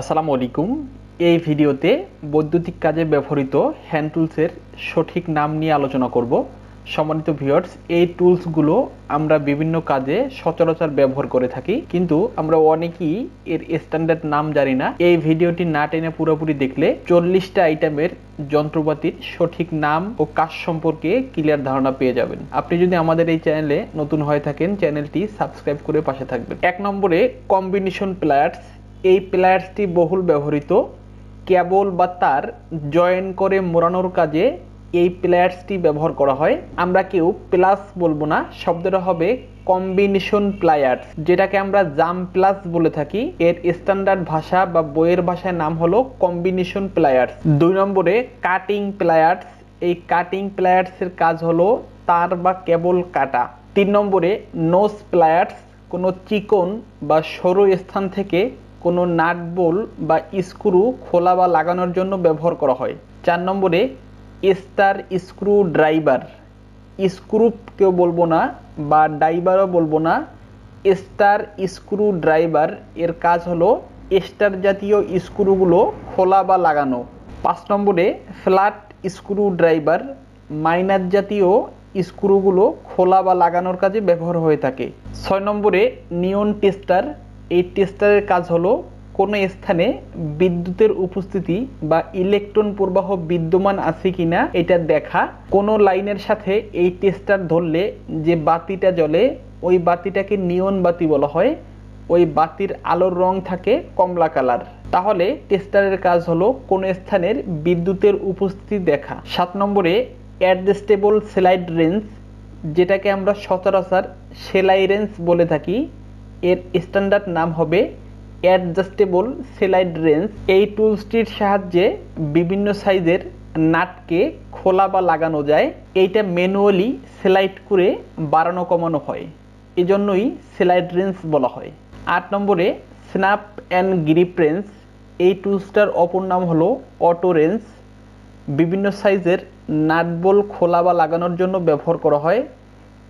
আসসালামু আলাইকুম। এই ভিডিওতে বৈদ্যুতিক কাজে ব্যবহৃত হ্যান্ড টুলসের সঠিক নাম নিয়ে আলোচনা করব। সম্মানিত ভিউয়ার্স এই টুলসগুলো আমরা বিভিন্ন কাজে সচরাচর ব্যবহার করে থাকি, কিন্তু আমরা অনেকেই এর স্ট্যান্ডার্ড নাম জানি না। এই ভিডিওটি না টেনে পুরোপুরি দেখলে চল্লিশটা আইটেমের যন্ত্রপাতির সঠিক নাম ও কাজ সম্পর্কে ক্লিয়ার ধারণা পেয়ে যাবেন। আপনি যদি আমাদের এই চ্যানেলে নতুন হয়ে থাকেন চ্যানেলটি সাবস্ক্রাইব করে পাশে থাকবেন। এক নম্বরে কম্বিনেশন প্লেয়ার্স এই প্লেয়ার্সটি বহুল ব্যবহৃত। কেবল বা তার জয়েন করে মোড়ানোর কাজে এই প্লেয়ার্সটি ব্যবহার করা হয়। আমরা কেউ প্লাস বলব না, শব্দটা হবে কম্বিনেশন প্লায়ার্স, যেটাকে আমরা জাম প্লাস বলে থাকি। এর স্ট্যান্ডার্ড ভাষা বা বইয়ের ভাষায় নাম হলো কম্বিনেশন প্লায়ার্স। দুই নম্বরে কাটিং প্লায়ার্স, এই কাটিং প্লায়ার্সের কাজ হলো তার বা কেবল কাটা। তিন নম্বরে নোজ প্লায়ার্স, কোনো চিকন বা সরু স্থান থেকে কোনো নাট বোল বা স্ক্রু খোলা বা লাগানোর জন্য ব্যবহার করা হয়। চার নম্বরে স্টার স্ক্রু ড্রাইভার। স্ক্রু কেউ বলব না বা ড্রাইভারও বলব না। স্টার স্ক্রু ড্রাইভার, এর কাজ হলো স্টার জাতীয় স্ক্রুগুলো খোলা বা লাগানো। পাঁচ নম্বরে, ফ্ল্যাট স্ক্রু ড্রাইভার, মাইনার জাতীয় স্ক্রুগুলো খোলা বা লাগানোর কাজে ব্যবহার হয়ে থাকে। ছয় নম্বরে, নিয়ন টেস্টার এই টেস্টারের কাজ হলো কোনো স্থানে বিদ্যুতের উপস্থিতি বা ইলেকট্রন প্রবাহ বিদ্যমান আছে কিনা এটা দেখা। কোনো লাইনের সাথে এই টেস্টার ধরলে যে বাতিটা জ্বলে, ওই বাতিটাকে নিয়ন বাতি বলা হয়। ওই বাতির আলোর রং থাকে কমলা কালার। তাহলে টেস্টারের কাজ হলো কোনো স্থানের বিদ্যুতের উপস্থিতি দেখা। সাত নম্বরে অ্যাডজাস্টেবল সেলাইড রেঞ্জ যেটাকে আমরা সচরাচর সেলাই রেঞ্জ বলে থাকি এর স্ট্যান্ডার্ড নাম হবে অ্যাডজাস্টেবল সেলাইড রেঞ্জ এই টুলসটির সাহায্যে বিভিন্ন সাইজের নাটকে খোলা বা লাগানো যায়। এইটা ম্যানুয়ালি সেলাইড করে বাড়ানো কমানো হয়। এজন্যই সেলাইড রেঞ্জ বলা হয়। আট নম্বরে স্ন্যাপ অ্যান্ড গ্রিপ রেঞ্জ এই টুলসটার অপর নাম হলো অটো রেঞ্জ বিভিন্ন সাইজের নাটবল খোলা বা লাগানোর জন্য ব্যবহার করা হয়।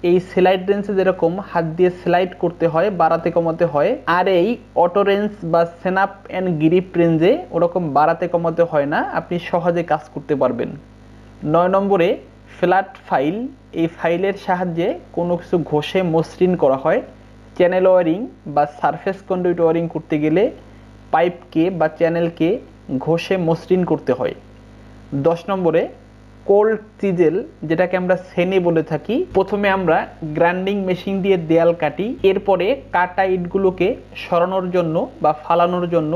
এই স্লাইড রেঞ্জে যেরকম হাত দিয়ে স্লাইড করতে হয়, বাড়াতে কমাতে হয়, আর এই অটো রেঞ্জ বা সেনাপ অ্যান্ড গ্রিপ রেঞ্জে ওরকম বাড়াতে কমাতে হয় না, আপনি সহজে কাজ করতে পারবেন। নয় নম্বরে, ফ্ল্যাট ফাইল। এই ফাইলের সাহায্যে কোনো কিছু ঘষে মসৃণ করা হয়। চ্যানেল ওয়ারিং বা সারফেস কন্ডুইট ওয়ারিং করতে গেলে পাইপকে বা চ্যানেলকে ঘষে মসৃণ করতে হয়। দশ নম্বরে কোল্ড চিজেল যেটাকে আমরা সেনে বলে থাকি, প্রথমে আমরা গ্রাইন্ডিং মেশিন দিয়ে দেয়াল কাটি, এরপরে কাটা ইটগুলোকে সরানোর জন্য বা ফালানোর জন্য